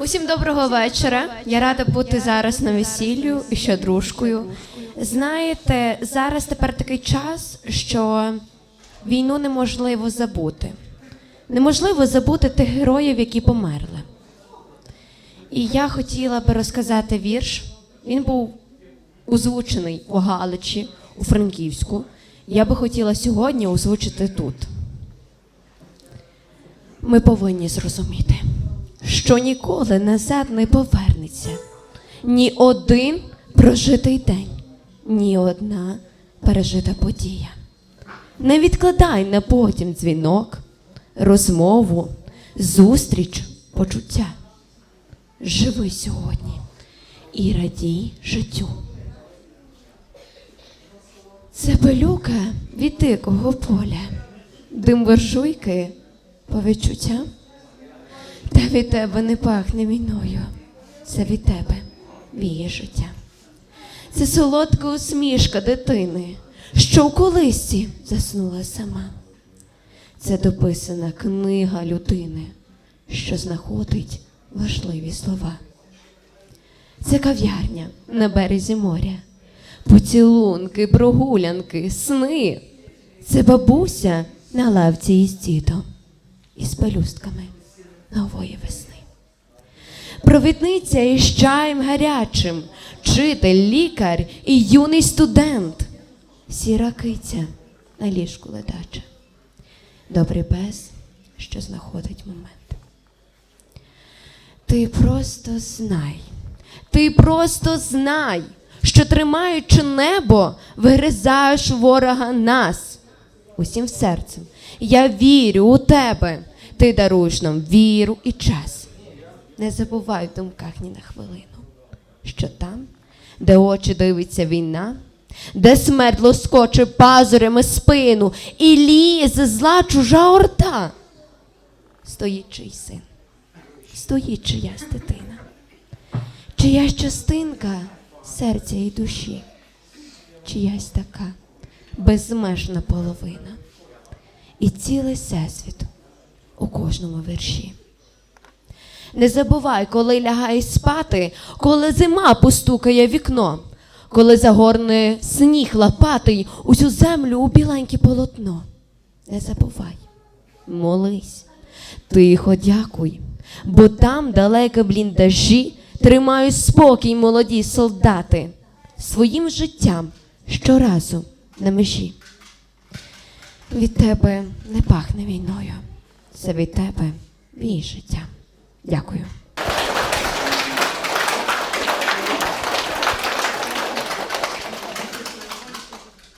Усім доброго вечора. Я рада бути зараз на весіллю і ще дружкою. Знаєте, зараз тепер такий час, що війну неможливо забути. Неможливо забути тих героїв, які померли. І я хотіла би розказати вірш. Він був озвучений у Галичі, у Франківську. Я би хотіла сьогодні озвучити тут. Ми повинні зрозуміти, що ніколи назад не повернеться ні один прожитий день, ні одна пережита подія. Не відкладай на потім дзвінок, розмову, зустріч, почуття. Живи сьогодні і радій життю. Це пилюка від дикого поля, дим буржуйки по відчуттям. Та від тебе не пахне війною, це від тебе віє життя. Це солодка усмішка дитини, що у колисці заснула сама. Це дописана книга людини, що знаходить важливі слова. Це кав'ярня на березі моря, поцілунки, прогулянки, сни. Це бабуся на лавці із дідом із пелюстками нової весни. Провідниця із чаєм гарячим, вчитель, лікар і юний студент, сіра киця на ліжку ледача, добрий пес, що знаходить момент. Ти просто знай, ти просто знай, що тримаючи небо, вигризаєш ворога нас усім серцем. Я вірю у тебе. Ти даруєш нам віру і час. Не забувай в думках ні на хвилину, що там, де очі дивиться війна, де смерть лоскоче пазурями спину і лізе зла чужа орда, стоїть чий син, стоїть чиясь дитина, чиясь частинка серця і душі, чиясь така безмежна половина і цілий всесвіт у кожному вірші. Не забувай, коли лягаєш спати, коли зима постукає вікно, коли загорне сніг лопатий усю землю у біленьке полотно. Не забувай, молись, тихо дякуй, бо там далеко бліндажі тримають спокій молоді солдати своїм життям щоразу на межі. Від тебе не пахне війною, це від тебе вій життя. Дякую.